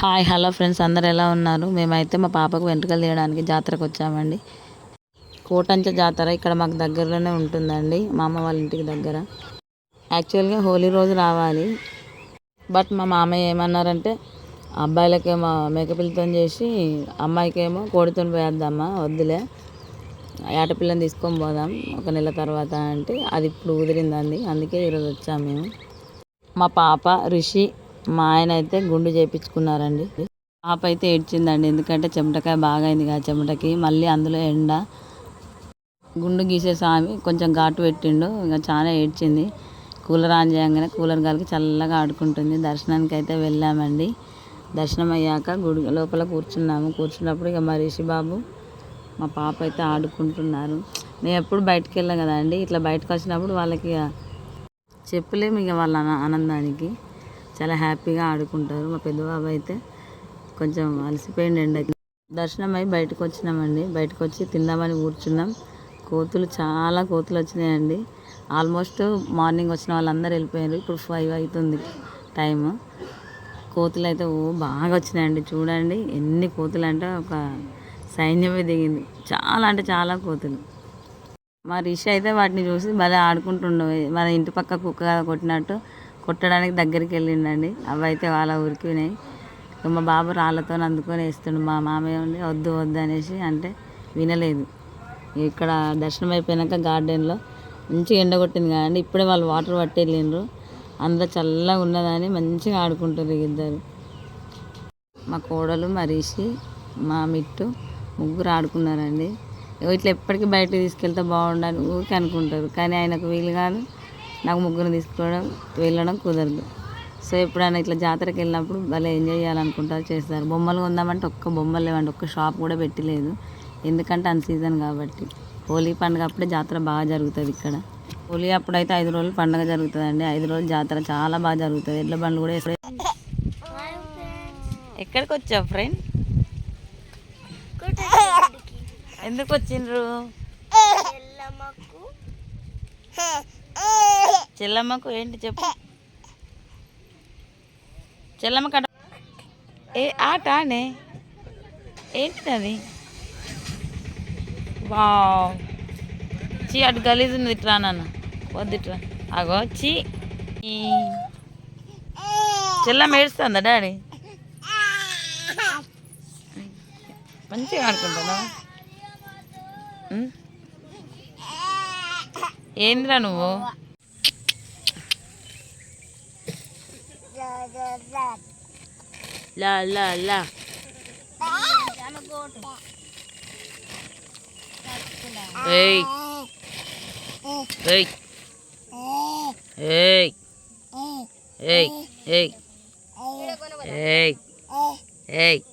Hi hello friends అందరు ఎలా ఉన్నారు? మేమైతే మా పాపకు వెంట్రుకలు తీయడానికి జాతరకు వచ్చామండి. కోటంచ జాతర ఇక్కడ మాకు దగ్గరలోనే ఉంటుందండి మా అమ్మ వాళ్ళ ఇంటికి దగ్గర. యాక్చువల్గా హోలీ రోజు రావాలి. బట్ మా మామయ్య ఏమన్నారంటే అబ్బాయిలకేమో మేకపిల్లతో చేసి అమ్మాయికేమో కోడితో పోయేద్దామా వద్దులే. ఆటపిల్లని తీసుకొని పోదాం ఒక నెల తర్వాత అంటే అది ఇప్పుడు కుదిరిందండి అందుకే ఈరోజు వచ్చాము మేము. మా పాప రిషి మా ఆయన అయితే గుండు చేయించుకున్నారండి పాప అయితే ఏడ్చిందండి. ఎందుకంటే చెమటకాయ బాగా అయింది కదా చెమటకి. మళ్ళీ అందులో ఎండ. గుండు గీసే స్వామి కొంచెం ఘాటు పెట్టిండు. ఇంకా చాలా ఏడ్చింది. కూలర్ ఆన్ చేయగానే కూలర్ గాలికి చల్లగా ఆడుకుంటుంది. దర్శనానికి అయితే వెళ్ళామండి. దర్శనం అయ్యాక గుడి లోపల కూర్చున్నాము. కూర్చున్నప్పుడు ఇక మా రిషిబాబు మా పాప అయితే ఆడుకుంటున్నారు. నేను ఎప్పుడు బయటకు వెళ్ళాం కదా అండి. ఇట్లా బయటకు వచ్చినప్పుడు వాళ్ళకి ఇక చెప్పలేము ఇక వాళ్ళ ఆనందానికి. చాలా హ్యాపీగా ఆడుకుంటారు. మా పెద్దబాబు అయితే కొంచెం అలసిపోయింది ఎండకి దర్శనం అయి బయటకు వచ్చినామండి. బయటకు వచ్చి తిందామని కూర్చున్నాం. కోతులు చాలా కోతులు వచ్చినాయండి. ఆల్మోస్ట్ మార్నింగ్ వచ్చిన వాళ్ళందరూ వెళ్ళిపోయారు. ఇప్పుడు ఫైవ్ అవుతుంది టైము. కోతులు అయితే ఓ బాగా వచ్చినాయండి. చూడండి ఎన్ని కోతులు అంటే ఒక సైన్యమే దిగింది. చాలా అంటే చాలా కోతులు. మా రిషి అయితే వాటిని చూసి భలే ఆడుకుంటుండే. మన ఇంటి పక్క కుక్క కొట్టినట్టు కొట్టడానికి దగ్గరికి వెళ్ళిండండి. అవి అయితే వాళ్ళ ఉరికినాయి ఇక మా బాబు రాళ్ళతో అందుకొని వేస్తుండు. మా మామయ్య ఉండి వద్దు వద్దు అనేసి అంటే వినలేదు. ఇక్కడ దర్శనం అయిపోయాక గార్డెన్లో మంచిగా ఎండ కొట్టింది ఇప్పుడే వాళ్ళు వాటర్ పట్టి వెళ్ళిండ్రు చల్లగా ఉన్నదని మంచిగా ఆడుకుంటారు ఇద్దరు. మా కోడలు మరీషి మా మిట్టు ముగ్గురు ఆడుకున్నారండి. ఇట్లా ఎప్పటికీ బయట తీసుకెళ్తే బాగుండని ఊరికి అనుకుంటారు. కానీ ఆయనకు వీలు కాదు. నాకు ముగ్గురు తీసుకోవడం వెళ్ళడం కుదరదు. సో ఎప్పుడైనా ఇట్లా జాతరకి వెళ్ళినప్పుడు భలే ఎంజాయ్ చేయాలనుకుంటారు చేస్తారు. బొమ్మలు కొందామంటే ఒక్క బొమ్మలు లేవండి ఒక్క షాప్ కూడా పెట్టలేదు. ఎందుకంటే అన్ సీజన్ కాబట్టి. హోలీ పండుగ అప్పుడే జాతర బాగా జరుగుతుంది ఇక్కడ. హోలీ అప్పుడైతే ఐదు రోజులు పండుగ జరుగుతుందండి. ఐదు రోజులు జాతర చాలా బాగా జరుగుతుంది. ఎడ్ల బండ్లు కూడా ఎక్కడికి వచ్చావు ఫ్రెండ్? ఎందుకు వచ్చిండ్రు? చెల్లమ్మకు ఏంటి చెప్పు? చెల్లమ్మ కట ఏ ఆట ఆనే ఏంటిది అది? వావ్. చీ అటు గలీజ్ ఉంది ఇట్రా నాన్న. వద్దు అగో చీ. చెల్లమ్మ ఏడుస్తుందా డాడీ? మంచిగా ఆడుకుంటున్నావా ఏంద్రా ఏందిరా నువ్వు? La la la. Hey. Hey. Hey. Hey. Hey. Hey. Hey.